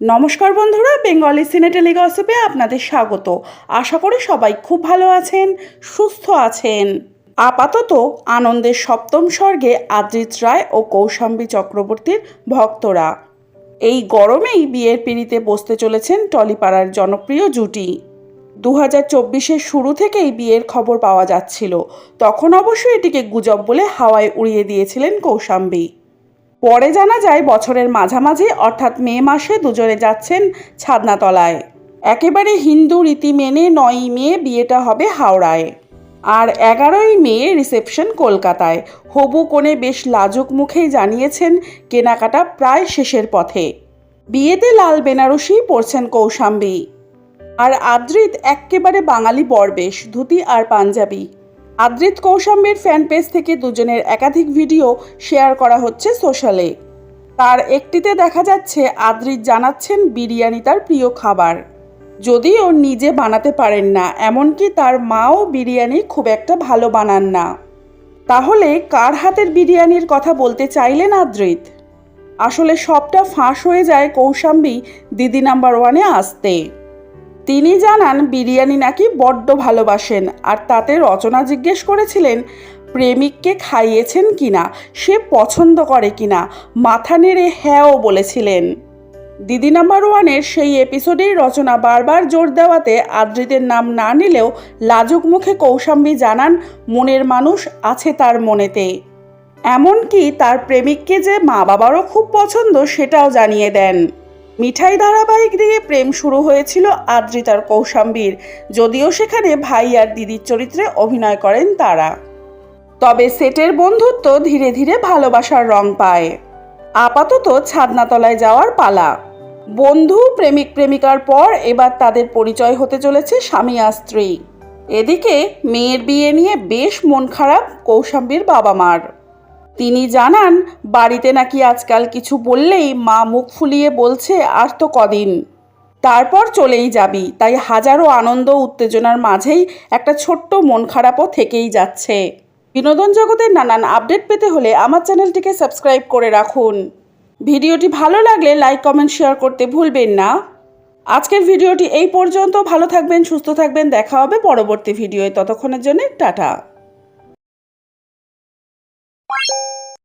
নমস্কার বন্ধুরা, বেঙ্গলি সিনে টেলিগসিপে আপনাদের স্বাগত। আশা করি সবাই খুব ভালো আছেন, সুস্থ আছেন। আপাতত আনন্দের সপ্তম স্বর্গে আদ্রিত রায় ও কৌশাম্বী চক্রবর্তীর ভক্তরা। এই গরমেই বিয়ের পিড়িতে বসতে চলেছেন টলিপাড়ার জনপ্রিয় জুটি। দু হাজার চব্বিশের শুরু থেকেই বিয়ের খবর পাওয়া যাচ্ছিল। তখন অবশ্য এটিকে গুজব বলে হাওয়ায় উড়িয়ে দিয়েছিলেন কৌশাম্বী। পরে জানা যায় বছরের মাঝামাঝি, অর্থাৎ মে মাসে দুজনে যাচ্ছেন ছাদনাতলায়। একেবারে হিন্দু রীতি মেনে নয়ই মে বিয়েটা হবে হাওড়ায়। আর এগারোই মে রিসেপশন কলকাতায়। হবু কোণে বেশ লাজুক মুখেই জানিয়েছেন কেনাকাটা প্রায় শেষের পথে। বিয়েতে লাল বেনারসি, পরছেন কৌশাম্বী। আর আদ্রিত এক্কেবারে বাঙালি বরবেশ, ধুতি আর পাঞ্জাবি। আদ্রিত কৌশাম্বীর ফ্যান পেজ থেকে দুজনের একাধিক ভিডিও শেয়ার করা হচ্ছে সোশ্যালে তার একটিতে দেখা যাচ্ছে, আদ্রিত জানাচ্ছেন বিরিয়ানি তার প্রিয় খাবার। যদিও নিজে বানাতে পারেন না, এমনকি তার মাও বিরিয়ানি খুব একটা ভালো বানান না। তাহলে কার হাতের বিরিয়ানির কথা বলতে চাইলেন আদ্রিত? আসলে সবটা ফাঁস হয়ে যায় কৌশাম্বী দিদি নাম্বার ওয়ানে আসতে। তিনি জানান, বিরিয়ানি নাকি বড্ড ভালোবাসেন আর তাতে রচনা জিজ্ঞেস করেছিলেন, প্রেমিককে খাইয়েছেন কিনা, সে পছন্দ করে কিনা, মাথা নেড়ে হ্যাঁও বলেছিলেন। দিদি নাম্বার ওয়ানের সেই এপিসোডেই রচনা বারবার জোর দেওয়াতে আদ্রিতের নাম না নিলেও লাজুক মুখে কৌশাম্বী জানান, মনের মানুষ আছে তার মনেতে। এমনকি তার প্রেমিককে যে মা বাবারও খুব পছন্দ সেটাও জানিয়ে দেন। মিঠাই ধারাবাহিক দিয়ে প্রেম শুরু হয়েছিল আদ্রিতার কৌশাম্বীর। যদিও সেখানে ভাই আর দিদির চরিত্রে অভিনয় করেন তারা। তবে সেটের বন্ধুত্ব ধীরে ধীরে ভালোবাসার রং পায়। আপাতত ছাদনাতলায় যাওয়ার পালা। বন্ধু, প্রেমিক, প্রেমিকার পর এবার তাদের পরিচয় হতে চলেছে স্বামী আর স্ত্রী। এদিকে মেয়ের বিয়ে নিয়ে বেশ মন খারাপ কৌশাম্বীর বাবা মার তিনি জানান, বাড়িতে নাকি আজকাল কিছু বললেই মা মুখ ফুলিয়ে বলছে, আর তো কদিন। তারপর চলেই যাবি। তাই হাজারো আনন্দ উত্তেজনার মাঝেই একটা ছোট্ট মন খারাপও থেকেই যাচ্ছে। বিনোদন জগতের নানান আপডেট পেতে হলে আমার চ্যানেলটিকে সাবস্ক্রাইব করে রাখুন। ভিডিওটি ভালো লাগলে লাইক, কমেন্ট, শেয়ার করতে ভুলবেন না। আজকের ভিডিওটি এই পর্যন্ত। ভালো থাকবেন, সুস্থ থাকবেন। দেখা হবে পরবর্তী ভিডিওয়ে। ততক্ষণের জন্য টাটা। you